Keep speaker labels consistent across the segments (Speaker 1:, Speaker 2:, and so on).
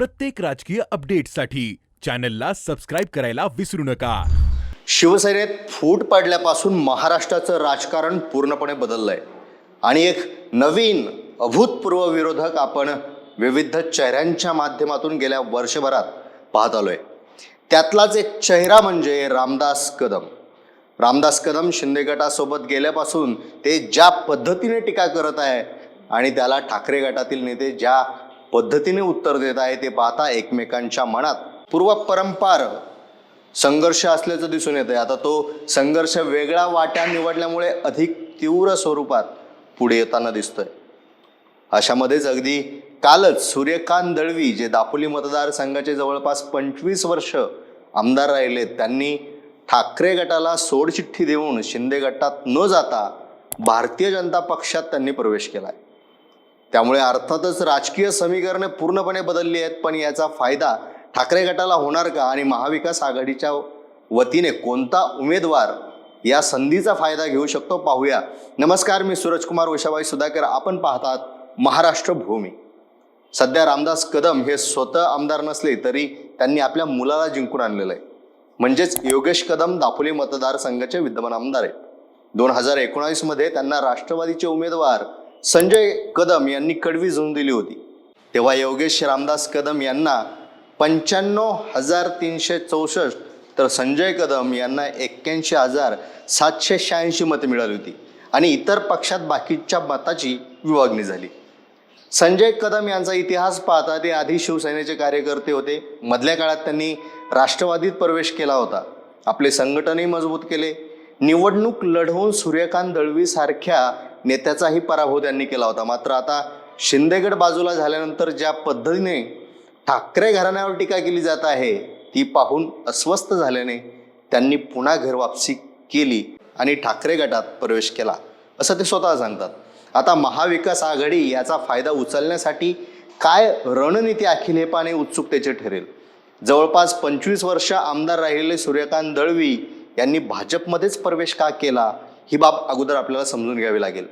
Speaker 1: प्रत्येक राजकीय अपडेटसाठी चॅनलला सबस्क्राईब करायला विसरू नका.
Speaker 2: शिवसेनेत फूट पडल्यापासून महाराष्ट्राचं राजकारण पूर्णपणे बदललंय. आणि एक नवीन अभूतपूर्व विरोधक आपण विविध चेहऱ्यांच्या माध्यमातून गेल्या वर्षभरात पाहत आलोय. त्यातलाच एक चेहरा म्हणजे रामदास कदम. रामदास कदम शिंदे गटासोबत गेल्यापासून ते ज्या पद्धतीने टीका करत आहे आणि त्याला ठाकरे गटातील नेते ज्या पद्धतीने उत्तर देत आहे ते पाहता एकमेकांच्या मनात पूर्व परंपार संघर्ष असल्याचं दिसून येतंय. आता तो संघर्ष वेगळा वाट्या निवडल्यामुळे अधिक तीव्र स्वरूपात पुढे येताना दिसतोय. अशामध्येच अगदी कालच सूर्यकांत दळवी जे दापोली मतदारसंघाचे जवळपास पंचवीस वर्ष आमदार राहिले त्यांनी ठाकरे गटाला सोडचिठ्ठी देऊन शिंदे गटात न जाता भारतीय जनता पक्षात त्यांनी प्रवेश केला आहे त्यामुळे अर्थातच राजकीय समीकरणे पूर्णपणे बदलली आहेत पण याचा फायदा ठाकरे गटाला होणार का आणि महाविकास आघाडीच्या वतीने कोणता उमेदवार या संधीचा फायदा घेऊ शकतो पाहूया. नमस्कार मी सूरजकुमार वशाबाई सुधाकर. आपण पाहतात महाराष्ट्र भूमी. सध्या रामदास कदम हे स्वतः आमदार नसले तरी त्यांनी आपल्या मुलाला जिंकून आणलेलं आहे. म्हणजेच योगेश कदम दापोली मतदारसंघाचे विद्यमान आमदार आहेत. दोन हजार एकोणावीसमध्ये त्यांना राष्ट्रवादीचे उमेदवार संजय कदम यांनी कडवी झुंज दिली होती. तेव्हा योगेश रामदास कदम यांना पंच्याण्णव हजार तीनशे चौसष्ट तर संजय कदम यांना एक्क्याऐंशी हजार सातशे शहाऐंशी मतं मिळाली होती आणि इतर पक्षात बाकीच्या मताची विभागणी झाली. संजय कदम यांचा इतिहास पाहता ते आधी शिवसेनेचे कार्यकर्ते होते. मधल्या काळात त्यांनी राष्ट्रवादीत प्रवेश केला होता. आपले संघटनही मजबूत केले. निवडणूक लढवून सूर्यकांत दळवी सारख्या नेत्याचाही पराभव त्यांनी केला होता. मात्र आता शिंदेगड बाजूला झाल्यानंतर ज्या पद्धतीने ठाकरे घराण्यावर टीका केली जात आहे ती पाहून अस्वस्थ झाल्याने त्यांनी पुन्हा घर वापसी केली आणि ठाकरे गटात प्रवेश केला असं ते स्वतः सांगतात. आता महाविकास आघाडी याचा फायदा उचलण्यासाठी काय रणनीती आखील हे पाहणे उत्सुकतेचे ठरेल. जवळपास पंचवीस वर्ष आमदार राहिलेले सूर्यकांत दळवी यांनी भाजपमध्येच प्रवेश का केला? ही बाब अगोदर आपल्याला समजून घ्यावी लागेल.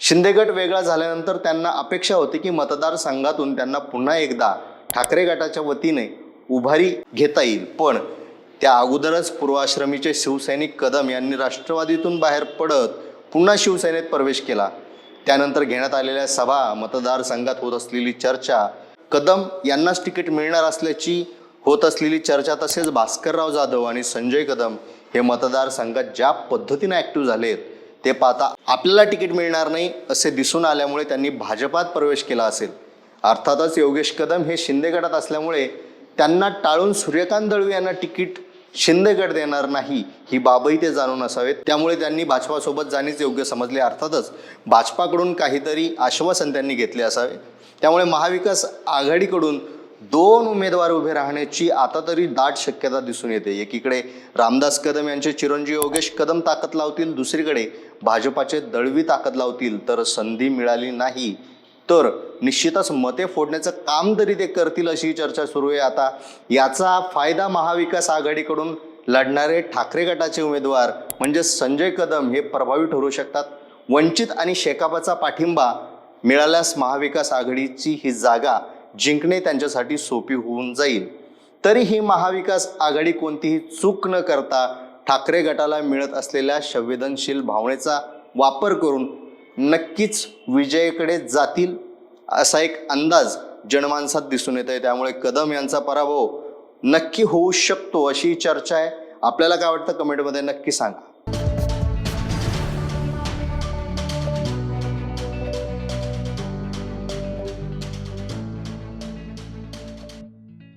Speaker 2: शिंदेगट वेगळा झाल्यानंतर त्यांना अपेक्षा होती की मतदारसंघातून त्यांना पुन्हा एकदा ठाकरे गटाच्या वतीने उभारी घेता येईल. पण त्या अगोदरच पूर्वाश्रमीचे शिवसैनिक कदम यांनी राष्ट्रवादीतून बाहेर पडत पुन्हा शिवसेनेत प्रवेश केला. त्यानंतर घेण्यात आलेल्या सभा मतदारसंघात होत असलेली चर्चा कदम यांनाच तिकीट मिळणार असल्याची होत असलेली चर्चा तसेच भास्करराव जाधव आणि संजय कदम हे मतदारसंघात ज्या पद्धतीनं ॲक्टिव्ह झाले आहेत ते पाहता आपल्याला तिकीट मिळणार नाही असे दिसून आल्यामुळे त्यांनी भाजपात प्रवेश केला असेल. अर्थातच योगेश कदम हे शिंदे गटात असल्यामुळे त्यांना टाळून सूर्यकांत दळवी यांना तिकीट शिंदे गट देणार नाही ही बाबही ते जाणून असावेत. त्यामुळे त्यांनी भाजपासोबत जाणेच योग्य समजले. अर्थातच भाजपाकडून काहीतरी आश्वासन त्यांनी घेतले असावे. त्यामुळे महाविकास आघाडीकडून दोन उमेदवार उभे राहण्याची आता तरी दाट शक्यता दिसून येते. एकीकडे रामदास कदम यांचे चिरंजीव योगेश कदम ताकद लावतील दुसरीकडे भाजपाचे दळवी ताकद लावतील तर संधी मिळाली नाही. तर निश्चितच मते फोडण्याचं काम तरी ते करतील अशी चर्चा सुरू आहे. आता याचा फायदा महाविकास आघाडीकडून लढणारे ठाकरे गटाचे उमेदवार म्हणजे संजय कदम हे प्रभावी ठरू शकतात. वंचित आणि शेकापाचा पाठिंबा मिळाल्यास महाविकास आघाडीची ही जागा जिंकणे त्यांच्यासाठी सोपी होऊन जाईल. तरीही महाविकास आघाडी कोणतीही चूक न करता ठाकरे गटाला मिळत असलेल्या संवेदनशील भावनेचा वापर करून नक्कीच विजयाकडे जातील असा एक अंदाज जनमानसात दिसून येत आहे त्यामुळे कदम यांचा पराभव नक्की होऊ शकतो अशी चर्चा आहे. आपल्याला काय वाटतं? कमेंटमध्ये नक्की सांगा.